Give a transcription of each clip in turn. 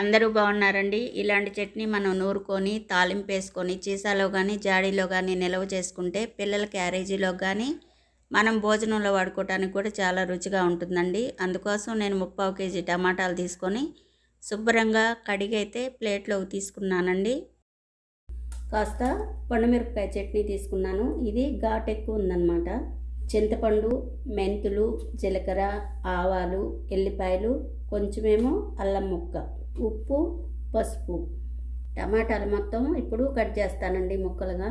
అందరూ బాగున్నారండి. ఇలాంటి చట్నీ మనం నూరుకొని తాలింపు వేసుకొని చీసాలో కానీ జాడీలో కానీ నిల్వ చేసుకుంటే పిల్లల క్యారేజీలో కానీ మనం భోజనంలో వాడుకోవడానికి కూడా చాలా రుచిగా ఉంటుందండి. అందుకోసం నేను ముప్పావు కేజీ టమాటాలు తీసుకొని శుభ్రంగా కడిగైతే ప్లేట్లోకి తీసుకున్నానండి. కాస్త పండుమిరపకాయ చట్నీ తీసుకున్నాను. ఇది ఘాట్ ఎక్కువ ఉందన్నమాట. చింతపండు మెంతులు జీలకర్ర ఆవాలు ఎల్లిపాయలు కొంచెమేమో అల్లం ముక్క ఉప్పు పసుపు. టమాటాలు మొత్తం ఇప్పుడు కట్ చేస్తానండి ముక్కలుగా.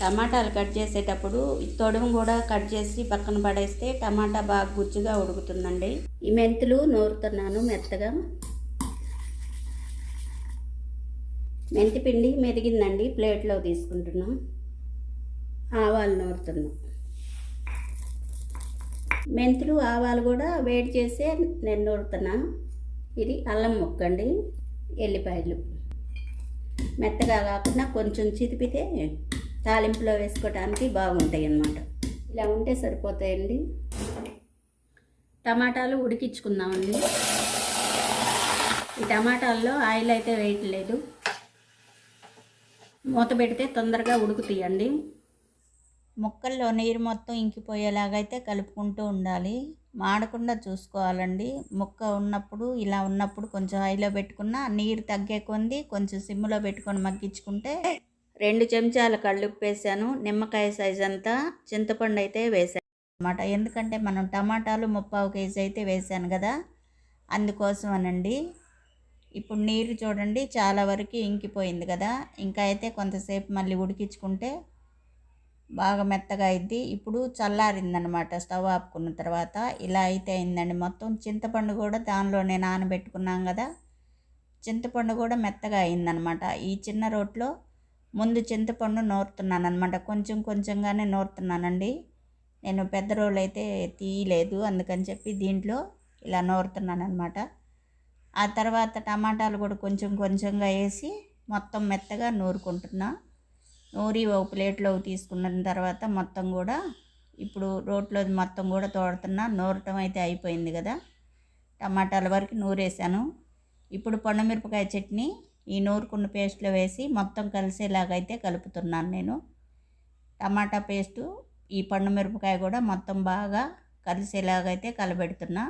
టమాటాలు కట్ చేసేటప్పుడు తొడుము కూడా కట్ చేసి పక్కన పడేస్తే టమాటా బాగా గుజ్జుగా ఉడుకుతుందండి. ఈ మెంతులు నూరుతున్నాను మెత్తగా. మెంతి పిండి మెరిగిందండి ప్లేట్లో తీసుకుంటున్నాం. ఆవాలు నూరుతున్నాం. మెంతులు ఆవాలు కూడా వేడి చేసే నేను నూరుతున్నా ఇది అల్లం ముక్కండి ఎల్లిపాయలు. మెత్తగా కాకుండా కొంచెం చితిపితే తాలింపులో వేసుకోవడానికి బాగుంటాయి అన్నమాట ఇలా ఉంటే సరిపోతాయండి. టమాటాలు ఉడికించుకుందామండి. ఈ టమాటాల్లో ఆయిల్ అయితే వేయట్లేదు. మూత పెడితే తొందరగా ఉడుకుతాయండి. ముక్కల్లో నీరు మొత్తం ఇంకిపోయేలాగైతే కలుపుకుంటూ ఉండాలి. మాడకుండా చూసుకోవాలండి. ముక్క ఉన్నప్పుడు ఇలా ఉన్నప్పుడు కొంచెం హైలో పెట్టుకున్న నీరు తగ్గే కొంది కొంచెం సిమ్లో పెట్టుకొని మగ్గించుకుంటే రెండు చెంచాల కళ్ళుప్పు వేసాను. నిమ్మకాయ సైజ్ అంతా చింతపండు అయితే వేసాను అనమాట ఎందుకంటే మనం టమాటాలు ముప్పావు కేజీ అయితే వేసాను కదా అందుకోసం అనండి ఇప్పుడు నీరు చూడండి చాలా వరకు ఇంకిపోయింది కదా. ఇంకా అయితే కొంతసేపు మళ్ళీ ఉడికించుకుంటే బాగా మెత్తగా అయింది ఇప్పుడు చల్లారిందనమాట స్టవ్ ఆపుకున్న తర్వాత. ఇలా అయితే అయిందండి మొత్తం. చింతపండు కూడా దానిలోనే నానబెట్టుకున్నాం కదా. చింతపండు కూడా మెత్తగా అయిందనమాట ఈ చిన్న రోట్లో ముందు చింతపండు నూరుతున్నాను అనమాట కొంచెం కొంచెంగానే నూరుతున్నానండి. నేను పెద్ద రోలు అయితే తీయలేదు అందుకని చెప్పి దీంట్లో ఇలా నూరుతున్నాను అనమాట ఆ తర్వాత టమాటాలు కూడా కొంచెం కొంచెంగా వేసి మొత్తం మెత్తగా నూరుకుంటున్నా. నూరి ఒక ప్లేట్లోకి తీసుకున్న తర్వాత మొత్తం కూడా ఇప్పుడు రోట్లో మొత్తం కూడా తోడుతున్నా. నూరటం అయితే అయిపోయింది కదా. టమాటాల వరకు నూరేసాను ఇప్పుడు పండుమిరపకాయ చట్నీ ఈ నూరుకున్న పేస్ట్లో వేసి మొత్తం కలిసేలాగైతే కలుపుతున్నాను నేను. టమాటా పేస్టు ఈ పండు మిరపకాయ కూడా మొత్తం బాగా కలిసేలాగైతే కలబెడుతున్నా.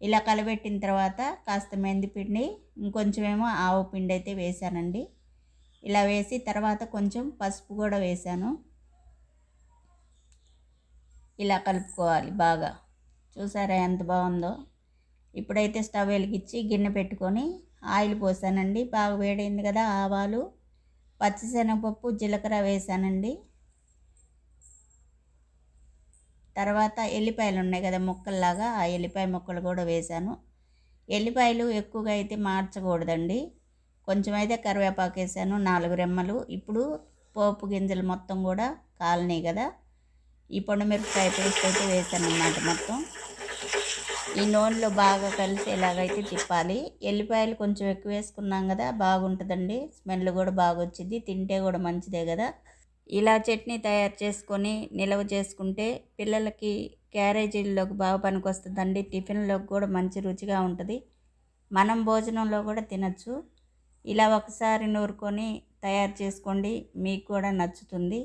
ఇలా కలబెట్టిన తర్వాత కాస్త మెందిపిండి ఇంకొంచెమేమో ఆవు పిండి అయితే వేసానండి ఇలా వేసి తర్వాత కొంచెం పసుపు కూడా వేసాను ఇలా కలుపుకోవాలి బాగా. చూసారా ఎంత బాగుందో? ఇప్పుడైతే స్టవ్ వెలిగించి గిన్నె పెట్టుకొని ఆయిల్ పోసానండి. బాగా వేడైంది కదా ఆవాలు. పచ్చిశనగపప్పు జీలకర్ర వేసానండి. తర్వాత ఎల్లిపాయలు ఉన్నాయి కదా ముక్కల్లాగా ఆ ఎల్లిపాయ ముక్కలు కూడా వేసాను. ఎల్లిపాయలు ఎక్కువగా అయితే మార్చకూడదండి. కొంచెం అయితే కరివేపాకు వేసాను నాలుగు రెమ్మలు. ఇప్పుడు పోపు గింజలు మొత్తం కూడా కాలనీ కదా. ఈ పండు మిరపకాయ పేస్ట్ అయితే వేసాను అన్నమాట మొత్తం. ఈ నూనెలో బాగా కలిసి ఎలాగైతే తిప్పాలి. ఎల్లిపాయలు కొంచెం ఎక్కువ వేసుకున్నాం కదా బాగుంటుందండి. స్మెల్ కూడా బాగా వచ్చింది తింటే కూడా మంచిదే కదా. ఇలా చట్నీ తయారు చేసుకొని నిల్వ చేసుకుంటే పిల్లలకి క్యారేజీల్లోకి బాగా పనికొస్తుందండి. టిఫిన్లోకి కూడా మంచి రుచిగా ఉంటుంది. మనం భోజనంలో కూడా తినచ్చు. ఇలా ఒకసారి నూరుకొని తయారు చేసుకోండి. మీకు కూడా నచ్చుతుంది.